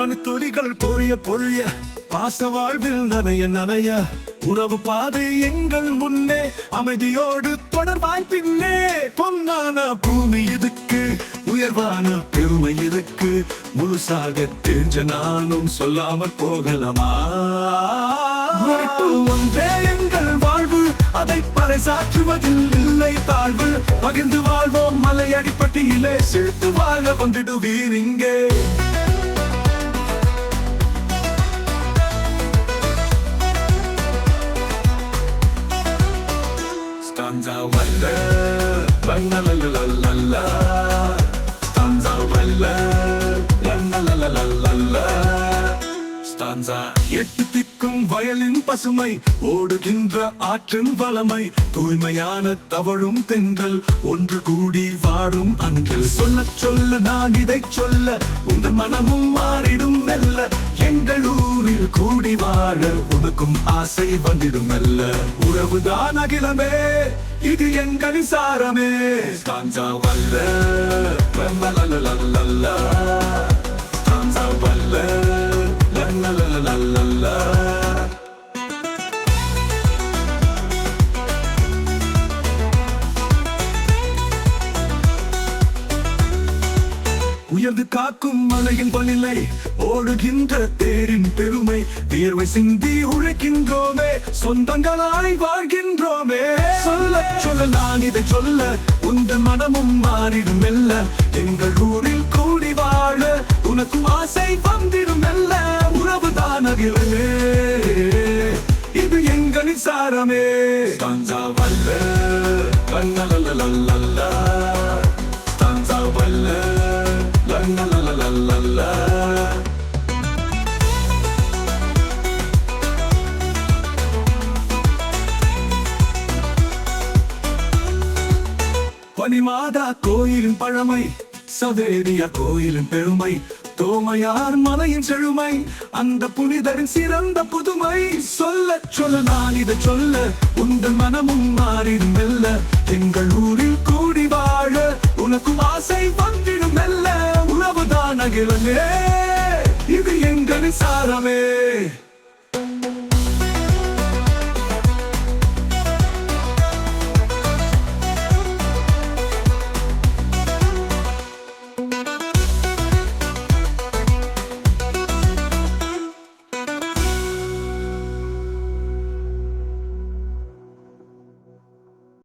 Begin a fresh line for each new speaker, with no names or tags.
பனித்துளிகள் பொரிய பொழிய பாச வாழ்வில் நனைய நனைய உறவு பாதை எங்கள் முன்னே அமைதியோடு தொடர்பாய் பின்னே. பொன்னான பூமி இதுக்கு உயர்வான பெருமை இதுக்கு. முழுசாக தெரிஞ்ச நானும் சொல்லாமல் போகலாமா? ஒன்றே எங்கள் வாழ்வு அதை பறைசாற்றுவதில் இல்லை தாழ்வு. பகிர்ந்து வாழ்வோம் மலையடிப்பட்டியிலே அடிப்பட்டியிலே வாழ வந்துடுவீர் இங்கே. Stanza வல்ல லல்லலலலலலா. Stanza எட்டு திக்கும் வயலின் பசுமை ஓடுகின்ற ஆற்றின் வளமை. தூய்மையான தவழும் தென்றல் ஒன்று கூடி வாடும் அன்று சொல்ல சொல்ல நான் இதை சொல்ல உங்கள் மனமும் மாறிடும் மெல்ல. எங்கள் கூடி வாழ உனக்கும் ஆசை வந்திடும் அல்ல உறவுதான் அகிலமே இது எங்களின் சாரமே. ஸ்டான்சா வல்ல லல்லலலலலலா. ஸ்டான்சா வல்ல லல்ல உயர்ந்து காக்கும் மலையின் பணிலை ஓடுகின்ற தேரின் பெருமை. வியர்வை சிந்தி உழைக்கின்றோமே சொந்தங்களாய் வாழ்கின்றோமே. சொல்ல சொல்ல நான் இதை சொல்ல உந்த மனமும் மாறிடும் மெல்ல. எங்கள் ஊரில் கூடி வாழ உனக்கும் ஆசை வந்திடும் மெல்ல. உறவுதான் அகிலமே இது எங்களின் சாரமே. தஞ்சாவல்ல வல்ல பனிமாதா கோயிலின் பழமை சவேரியா கோயிலின் பெருமை தோமையார் மலையின் செழுமை அந்த புனிதரின் சிறந்த புதுமை. சொல்ல சொல்ல நான் இதை சொல்ல உங்கள் மனமும் மாறிடும் மெல்ல எங்கள் ஊரில் கூடி வாழ உனக்கும் ஆசை வந்திடும் மெல்ல உறவுதான் அகிலமே இது எங்களின் சாரமே.